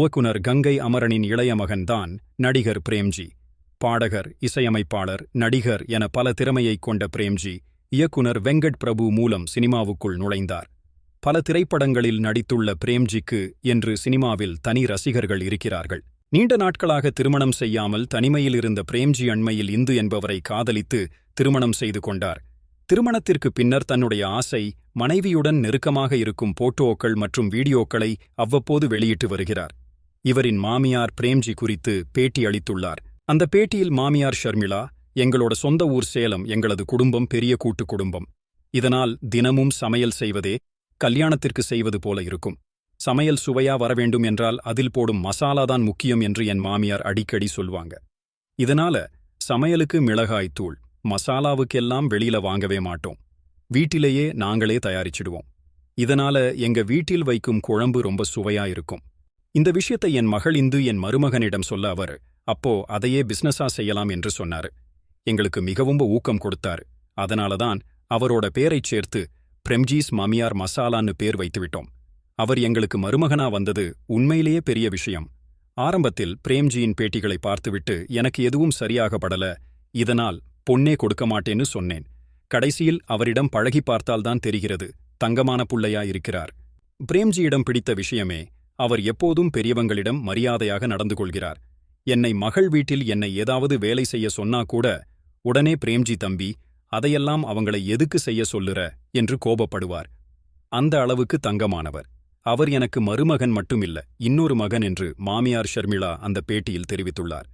ஓக்குனர் கங்கை அமரனின் இளைய மகன்தான் நடிகர் பிரேம்ஜி. பாடகர் இசையமைப்பாளர் நடிகர் என பல திறமையைக் கொண்ட பிரேம்ஜி இயக்குனர் வெங்கட் பிரபு மூலம் சினிமாவுக்குள் நுழைந்தார். பல திரைப்படங்களில் நடித்துள்ள பிரேம்ஜிக்கு என்று சினிமாவில் தனி ரசிகர்கள் இருக்கிறார்கள். நீண்ட நாட்களாக திருமணம் செய்யாமல் தனிமையில் இருந்த பிரேம்ஜி அண்மையில் இந்து என்பவரை காதலித்து திருமணம் செய்து கொண்டார். திருமணத்திற்கு பின்னர் தன்னுடைய ஆசை மனைவியுடன் நெருக்கமாக இருக்கும் போட்டோக்கள் மற்றும் வீடியோக்களை அவ்வப்போது வெளியிட்டு வருகிறார். இவரின் மாமியார் பிரேம்ஜி குறித்து பேட்டி அளித்துள்ளார். அந்த பேட்டியில் மாமியார் ஷர்மிளா எங்களோட சொந்த ஊர் சேலம் எங்களது குடும்பம் பெரிய கூட்டு குடும்பம். இதனால் தினமும் சமையல் செய்வதே கல்யாணத்திற்கு செய்வது போல இருக்கும். சமையல் சுவையா வரவேண்டும் என்றால் அதில் போடும் மசாலாதான் முக்கியம் என்று என் மாமியார் அடிக்கடி சொல்வாங்க. இதனால சமையலுக்கு மிளகாய் தூள் மசாலாவுக்கெல்லாம் வெளியில வாங்கவே மாட்டோம். வீட்டிலேயே நாங்களே தயாரிச்சிடுவோம். இதனால எங்க வீட்டில் வைக்கும் குழம்பு ரொம்ப சுவையா இருக்கும். இந்த விஷயத்தை என் மகள் இந்து என் மருமகனிடம் சொல்ல அவர் அப்போ அதையே பிசினஸா செய்யலாம் என்று சொன்னாரு. எங்களுக்கு மிகவும் ஊக்கம் கொடுத்தார். அதனாலதான் அவரோட பேரைச் சேர்த்து பிரம்ஜீஸ் மாமியார் மசாலான்னு பேர் வைத்துவிட்டோம் அவர் எங்களுக்கு மருமகனா வந்தது உண்மையிலேயே பெரிய விஷயம். ஆரம்பத்தில் பிரேம்ஜியின் பேட்டிகளை பார்த்துவிட்டு எனக்கு எதுவும் சரியாக படல இதனால் பொன்னே கொடுக்க மாட்டேன்னு சொன்னேன். கடைசியில் அவரிடம் பழகி பார்த்தால்தான் தெரிகிறது தங்கமான புள்ளையா இருக்கிறார். பிரேம்ஜியிடம் பிடித்த விஷயமே அவர் எப்போதும் பெரியவங்களிடம் மரியாதையாக நடந்து கொள்கிறார். என்னை மகள் வீட்டில் என்னை ஏதாவது வேலை செய்ய சொன்னா கூட உடனே பிரேம்ஜி தம்பி அதையெல்லாம் அவங்களை எதுக்கு செய்ய சொல்லுற? என்று கோபப்படுவார். அந்த அளவுக்கு தங்கமானவர். அவர் எனக்கு மருமகன் மட்டுமில்ல இன்னொரு மகன் என்று மாமியார் ஷர்மிளா அந்த பேட்டியில் தெரிவித்துள்ளார்.